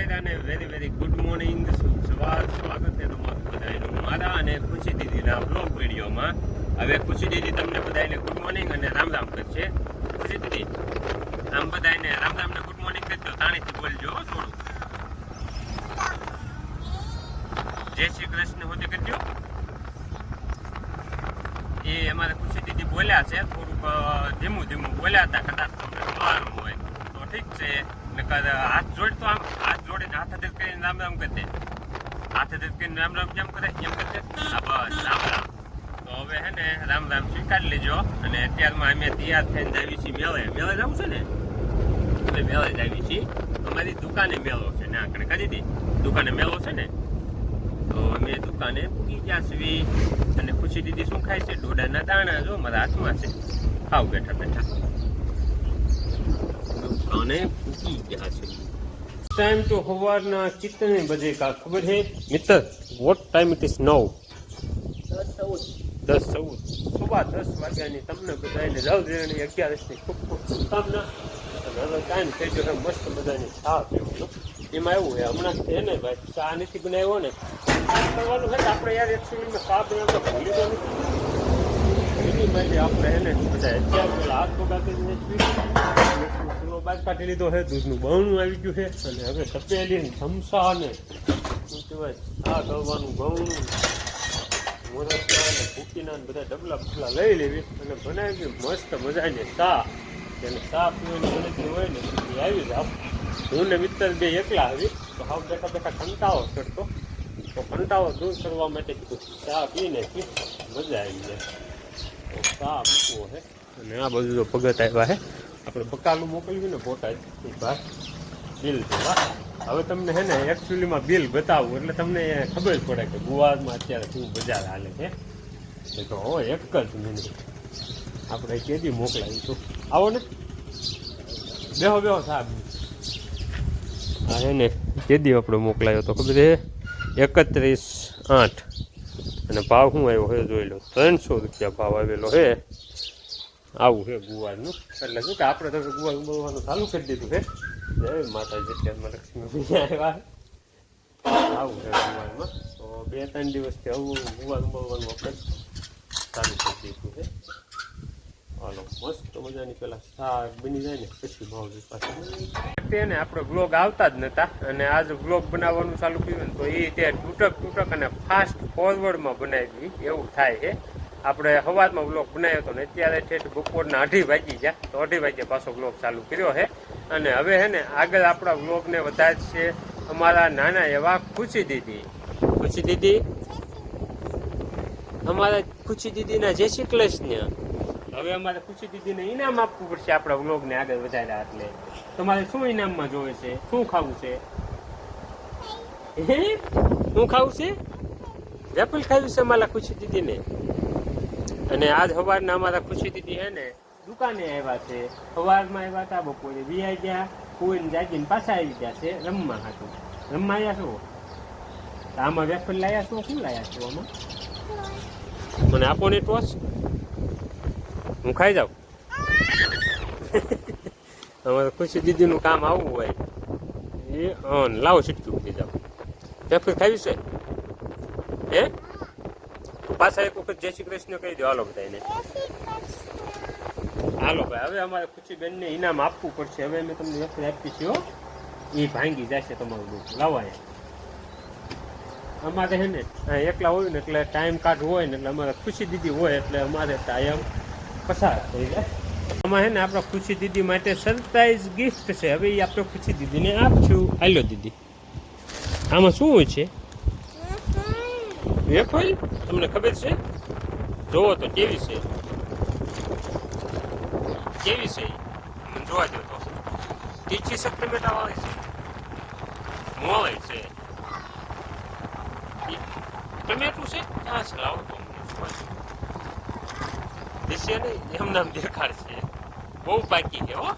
બધાને very very good morning શુભ સ્વાગત છે તમારું બધાનું મારા અને ખુશી દીદીના બ્લોગ વિડીયોમાં. હવે ખુશી દીદી તમને બધાને ગુડ મોર્નિંગ અને રામ રામ કરશે. ખુશી દીદી, આમ બધાને રામ રામ ને ગુડ મોર્નિંગ કરજો તાણીથી બોલજો થોડું જય શ્રી કૃષ્ણ હોતે કરજો એ અમારે ખુશી દીદી બોલ્યા છે, થોડુંક ધીમું ધીમું બોલ્યા હતા, કદાચ તમને હોય. તો ઠીક છે. હાથ જોડે તો આમ, હાથ જોડીને હાથ હાથે કરીને રામ રામ કરતે હાથ હાથે કરીને રામ રામ કેમ કરે? એમ કરતે બસ, રામ રામ. તો હવે હે ને રામ રામ સ્વીકારી લેજો અને અત્યારમાં અમે તૈયાર થઈને જાવી છીએ મેળે. મેળે જવું છે ને? અમે મેળે જાવી છીએ. અમારી દુકાને મેળો છે. ને આંકડે કરી દી. દુકાને મેળો છે ને? તો અમે દુકાને પૂગી ગયા છીએ અને ખુશી દીદી શું ખાય છે? ડોડાના દાણા. જો, મારા હાથમાં છે. ખાવ બેઠા બેઠા. દુકાને પૂગી ગયા છે. ટાઈમ તો સવારના કિતને બજે કા ખબર છે? મિત્ર વોટ ટાઈમ ઇટ ઇઝ નવ દસ ચૌદ. સુબહ દસ વાગ્યાની તમને બધાને રવજણી અગિયારસની ખૂબ ખૂબ શુભકામના. હવે ટાઈમ થઈ ગયો મસ્ત મજાની ચા પીવાનો. એમાં એવું હોય હમણાં છે ને ભાઈ ચા નથી બનાવ્યો ને. કરવાનું છે આપણે યાર એકચ્યુઅલી ચા બનાવતો ભૂલી તો નથી. એની માટે આપણે એને બધા અત્યારે પેલા હાથ કાઢી લીધો છે, દૂધનું બહણું આવી ગયું છે, અને હવે તપેલી ને ધમસા ને શું કહેવાય, આ કરવાનું બહણું મોરસના અને બધા ડબલા બબલા લઈ લેવી અને બનાવી મસ્ત મજાની ચા એને ચા પીવાની હોય ને આવી જાવ. હું ને મિત્ર બે એકલા આવી, તો હાવ બેઠા બેઠા કંટાળો ચડતો તો કંટાળો દૂર કરવા માટે ચા પીને પી. મજા આવી જાય. ચા મૂકવો અને આ બધું તો ભગત આવ્યા છે આપણે બકાલું મોકલ્યું ને ફોટા એ બહાર બિલ જોવા હવે તમને હે ને એકચ્યુઅલીમાં બિલ બતાવું, એટલે તમને ખબર પડે કે ગુવારમાં અત્યારે શું બજાર હાલે છે. એ તો હો, એક જ મિનિટ. આપણે કેદી મોકલાવીશું. આવો ને. બેહો બેહો, સાહેબ. હા હે ને કેદી આપણે મોકલાયો તો ખબર એકત્રીસ આઠ. અને ભાવ શું આવ્યો છે જોઈ લો. ત્રણસો રૂપિયા ભાવ આવેલો છે આવું છે ગુવારનું. એટલે શું કે આપણે તો ગુવાર ઉમરવાનું ચાલુ કરી દીધું છે જય માતાજી અત્યારમાં લક્ષ્મી. આવ્યા આવું છે ગુવારમાં. તો બે ત્રણ દિવસથી આવું ગુવાર ઉમરવાનું આપણે ચાલુ કરી દીધું છે હાલો, મસ્ત મજાની પેલા શાક બની જાય ને, પછી ભાવ પાછું ને આપણે બ્લોગ આવતા જ નતા અને આજ બ્લોગ બનાવવાનું ચાલુ કર્યું ને તો એ તે તૂટક તૂટક અને ફાસ્ટ ફોરવર્ડમાં બનાવી એવું થાય છે. આપણે હવાજમાં બ્લોગ બનાવ્યો હતો ને અત્યારે ઠેઠ બપોરના અઢી વાગી ગયા, તો અઢી વાગ્યા પાછો બ્લોગ ચાલુ કર્યો છે. અને હવે હે ને આગળ આપણા બ્લોગને વધારશે અમારા નાના એવા ખુશી દીદી. ખુશી દીદી? અમારા ખુશી દીદીના જય શ્રી કૃષ્ણ. હવે અમારે ખુશી દીદીને ઇનામ આપવું પડશે આપણા વ્લોગને આગળ વધાર્યા એટલે. તમારે શું ઇનામમાં જોવે છે? શું ખાવું છે? હે? શું ખાવું છે? વેપલ ખાવું છે અમારા ખુશી દીદીને. અને આજ સવારના અમારા ખુશી દીદી હે ને દુકાને આવ્યા છે. સવારમાં આવ્યા હતા બપોરે વી ગયા કોઈને જાગીને પાછા આવી ગયા છે રમવા હતું રમવા આવ્યા છો? તો આમાં વેફર લાયા છો? શું લાયા છો આમાં? મને આપો ને ટોસ. હું ખાઈ જાઉં? અમારે ખુશી દીદીનું કામ આવવું હોય. એ, હં લાવો છીટકી ઉઠી જાઓ વેફર ખાવી છે હે? પાછા એક વખત જય શ્રી કૃષ્ણ કહી દો હાલો બધાને હાલો ભાઈ, હવે અમારે ખુશીબેનને ઇનામ આપવું પડશે. હવે અમે તમને વેફર આપી છે એ ભાંગી જશે તમારું દુઃખ લાવવા અમારે હે ને એકલા હોય ને એટલે ટાઈમ કાઢ હોય ને એટલે અમારે ખુશી દીદી હોય એટલે અમારે ટાઈમ પસાર થઈ જાય. આમાં હે ને આપણા ખુશી દીદી માટે સરપ્રાઈઝ ગિફ્ટ છે. હવે એ આપણે ખુશી દીદીને આપશું. હાલો દીદી. આમાં શું હોય છે? વેફર તમને ખબર છે? જોવો તો કેવી છે? કેવી છે જોવા દો તો. તીખી શક્તિ ટમેટા વાળી છે. મોળે છે. ટમેટું છે ક્યાં છે? લાવો તો અમને ને એમને દિશે નહીં એમ નામ દેખાડ છે બહુ બાકી છે, હો.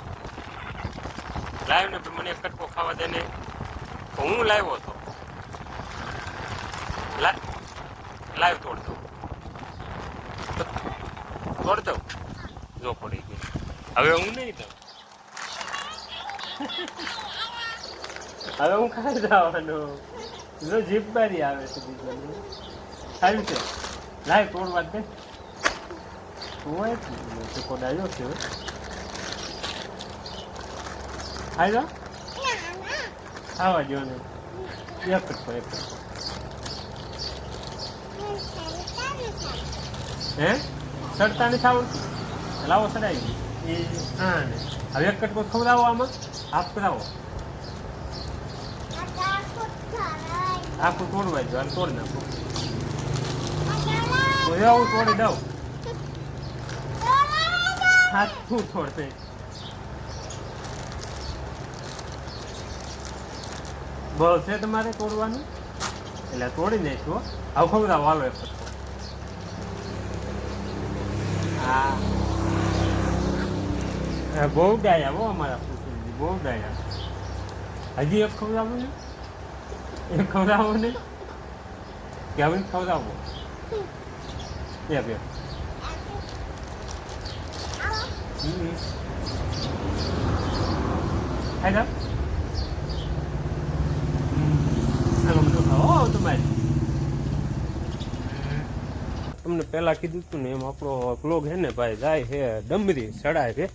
લાવ્યો ને મને કટકો ખાવા દે ને. હું લાવ્યો હતો. લાઈવ તોડ દઉં. તોડ દઉં. જો પડી ગઈ. હવે હું નહીં દઉં. હવે હું ખાઈ જવાનો? જો જીપ બારી આવે છે બીજાની. સારું છે. લાઈવ તોડવા દે. હવે. ખાઈ જા ખાવા જો ને. એક જ એક જ હે? સડતા નથી આવડતું? લાવો સડાઈ એ, હા ને. હવે એક કટકો ખવડાવો આમાં. હાફ કરાવો આખું તોડવા જો તોડી નાખો. તો એવું તોડી દઉં. શું છોડશે બળ છે તમારે તોડવાનું? એટલે તોડી નાખો હવે ખવડાવો વાલો એક. હા બહુ ડાયા બહુ અમારા કુટુંબી બહુ ડાયા હજી એક ખવડાવો ને? એક ખવડાવો ને? કે હવે ખવડાવો? એક એક હો તમારે તમને પહેલાં કીધું હતું ને એમ આપણો ક્લોગ હે ને ભાઈ, જાય છે, ડમરી ચડાય છે.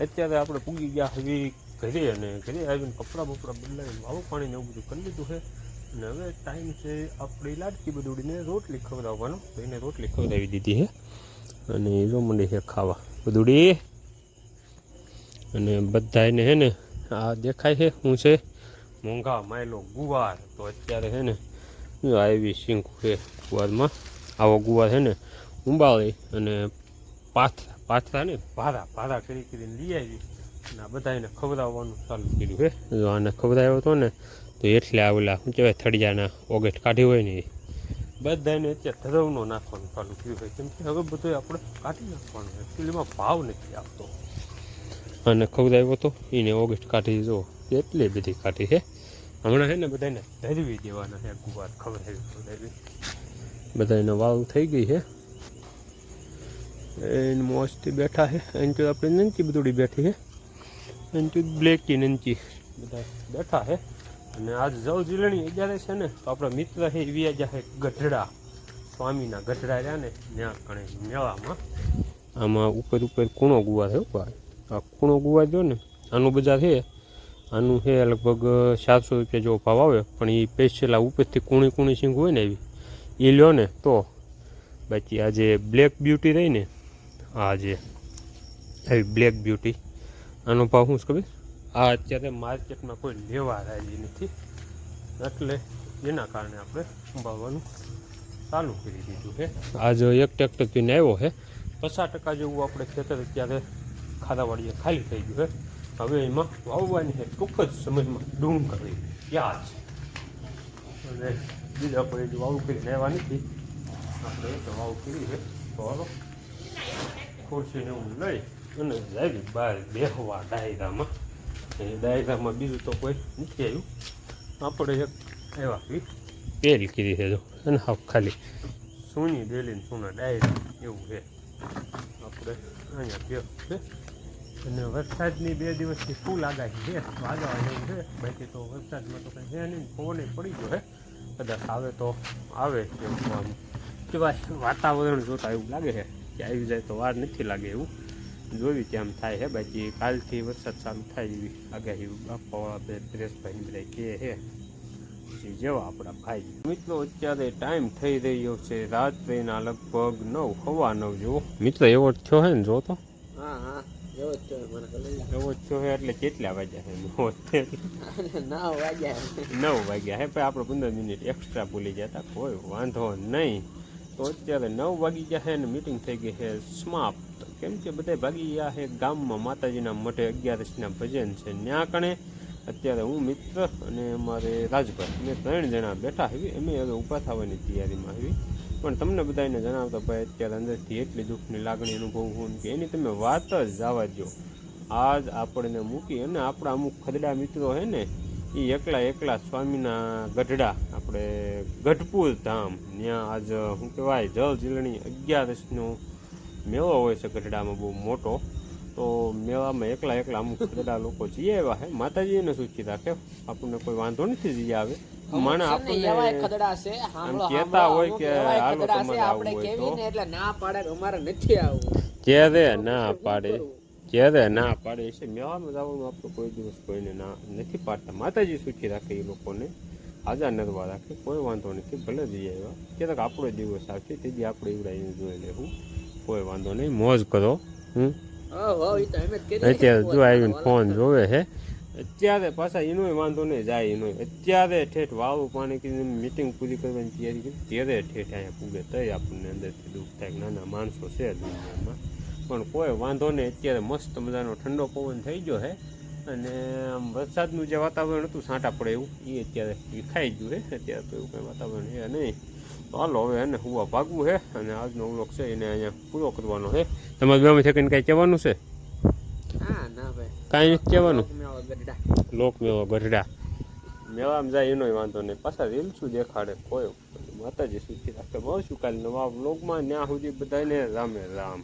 અત્યારે આપણે પૂગી ગયા હવે ઘરે અને ઘરે આવીને કપડાં બપડા બદલાવીને વાવું પાણીને એવું બધું કરી લીધું છે. અને હવે ટાઈમ છે આપણી લાડકી બધુડીને રોટલી ખવડાવવાનો. તો એને રોટલી ખવડાવી દીધી છે. અને જો મંડી છે ખાવા. બધુડી અને બધાને હે ને આ દેખાય છે શું છે મોંઘા માયલો ગુવાર. તો અત્યારે છે ને આવી શીંકું છે ગુવારમાં. આવો ગુવાર છે ને ઉંબાળી અને પાથરા પાથરા ને ભારા ભારા કરી કરીને લઈ આવી. અને આ બધા એને ખવડાવવાનું ચાલુ કર્યું છે જો આને ખવડાવ્યો હતો ને તો એટલે આ શું કહેવાય થળિયાના ઓગેટ કાઢી હોય ને બધાને અત્યારે ધરવનો નાખવાનું ચાલુ કર્યું હોય. કેમ કે હવે બધું આપણે કાઢી નાખવાનું એકચ્યુઅલીમાં ભાવ નથી આપતો અને ખવડાવ્યો હતો એને ઓગસ્ટ કાઢી, જો, એટલી બધી કાઢી છે. હમણાં છે ને બધાને ધરવી દેવાના છે, ગુવાર ખવડાવી ખવડાવી બધાને વાવ થઈ ગઈ છે. એને મોજથી બેઠા છે, એની તો આપણે નંચી બધુડી બેઠી છે. એની તો બ્લેકી નંચી બધા બેઠા છે. અને આજ જવ જીલણી અગિયારે છે ને, તો આપણા મિત્ર છે એ વ્યાજા છે, ગઢડા, સ્વામીના ગઢડા રહ્યા ને, ત્યાં કણે મેળામાં. આમાં ઉપર ઉપર કૂણો ગુવાર છે ભાઈ. આ કૂણો ગુવા જો ને, આનું બજાર છે આનું છે લગભગ સાતસો રૂપિયા જેવો ભાવ આવે, પણ એ સ્પેશિયલ ઉપરથી કૂણી કૂણી સિંગ હોય ને એવી. એ લ્યો ને તો. બાકી આ જે બ્લેક બ્યુટી રહી ને, આ જે એવી બ્લેક બ્યુટી આનો ભાવ શું ખબર? આ અત્યારે માર્કેટમાં કોઈ લેવા રાજી નથી. એટલે એના કારણે આપણે સંભાવવાનું ચાલુ કરી દીધું છે. આજ એક ટ્રેક્ટર પીને આવ્યો છે, પચાસ ટકા જેવું આપણે ખેતર અત્યારે ખાદાવાડીએ ખાલી થઈ ગયું છે હવે એમાં વાવવાની છે ટૂંક જ સમયમાં ડુંગળી પ્યાજ અને બીજા કોઈ વાવ કરી લેવા નથી. આપણે તો વાવ કરી છે તો ખુરશીને એવું લઈ અને જાય બહાર બેહવા ડાયરામાં. એ ડાયરામાં બીજું તો કોઈ નથી આવ્યું. આપણે એક એવા પેલ કરી છે જો. અને હાફ ખાલી સોની ડેલીને સોના ડાયરા એવું છે આપણે અહીંયા બે છે. અને વરસાદની બે દિવસથી ફૂલ આગાહી છે? વાગા જેવું છે? બાકી તો વરસાદમાં તો કંઈ છે નહીં. પવને પડી ગયો છે કદાચ આવે તો આવે એવું આમ. કહેવાય વાતાવરણ જોતા એવું લાગે છે. કે આવી જાય તો વાર નથી લાગે એવું. જોયું તેમ થાય છે. બાકી કાલથી વરસાદ ચાલુ થાય એવી આગાહી બે પ્રેસભાઈ બધા કહે છે. જેવા આપણા ભાઈ. મિત્રો, અત્યારે ટાઈમ થઈ રહ્યો છે રાત્રિના લગભગ નવ સવા નવ જેવો મિત્ર, એવો થયો હે ને જો તો. હા હા એવો હે એટલે કેટલા વાગ્યા છે. નવ ના વાગ્યા નવ વાગ્યા હે પણ આપણે પંદર મિનિટ એક્સ્ટ્રા ભૂલી જતા કોઈ વાંધો નહીં. તો અત્યારે નવ વાગી ગયા છે ને મિટિંગ થઈ ગઈ છે સમાપ્ત. કેમ કે બધા ભાગી ગયા છે ગામમાં માતાજીના મઠે અગિયારસના ભજન છે. ત્યાં કણે અત્યારે હું મિત્ર અને અમારે રાજભાઈ અમે ત્રણ જણા બેઠા આવી અમે હવે ઊભા થવાની તૈયારીમાં આવી પણ તમને બધાને જણાવતા ભાઈ, અત્યારે અંદરથી એટલી દુઃખની લાગણી અનુભવું કે એની તમે વાત જ જવા દો આજ આપણને મૂકી અને આપણા અમુક ખદડા મિત્રો હે ને એ એકલા એકલા સ્વામીના ગઢડા, આપણે ગઢપુર ધામ ત્યાં આજ શું કહેવાય, જળ જીલણી અગિયારસનો મેળો હોય છે ગઢડામાં બહુ મોટો. તો મેળામાં એકલા એકલા અમુક બધા લોકો જઈ આવ્યા હે. માતાજીને સૂચી રાખે. આપણને કોઈ વાંધો નથી જઈ આવે. માણા આપણે એવા ખદડા છે હાંભળો, કેતા હોય કે હાલો તમારે આપણે કેવી ને એટલે ના પાડે કે અમારે નથી આવવું. દે ના પાડે? જ્યારે ના પાડે? છે મેળામાં જવાનું આપણે કોઈ દિવસ કોઈને ના નથી પાડતા. માતાજી સૂચી રાખે એ લોકોને. હાજર નરવા રાખે કોઈ વાંધો નથી ભલે જઈ આવ્યા. ક્યારેક આપણો દિવસ આવશે તેથી આપણે એવડાવીને જોઈ લેવું. કોઈ વાંધો નહીં મોજ કરો હમ. હો, હો, અત્યારે જો આવીને ફોન જોવે છે અત્યારે પાછા એનોય વાંધો નહીં જાય એનોય. અત્યારે ઠેઠ વાવું પાણી કરીને મિટિંગ પૂરી કરવાની તૈયારી કરી. ત્યારે ઠેઠ અહીંયા પૂગે તય આપણને અંદરથી દુઃખ થાય કે નાના માણસો છે દુનિયામાં. પણ કોઈ વાંધો નહીં અત્યારે મસ્ત મજાનો ઠંડો પવન થઈ ગયો છે. અને આમ વરસાદનું જે વાતાવરણ હતું છાંટા પડે એવું એ અત્યારે ખાઈ ગયું છે. અત્યારે તો એવું કંઈ વાતાવરણ છે નહીં. તો હાલો હવે એને હુવા ભાગવું છે અને આજનો વ્લોગ છે એને અહીંયા પૂરો કરવાનો છે. તમારે બે છે કાંઈ કહેવાનું છે? હા ના ભાઈ. કાંઈ નથી કહેવાનું. લોક મેળો ગઢડા. મેળામાં જાય એનો વાંધો નહીં. પાછા રીલ શું દેખાડે. કોઈ માતાજી સુખી રાખે. બહુ શું કાલે નવા લોકમાં ત્યાં સુધી બધાને રામે રામ.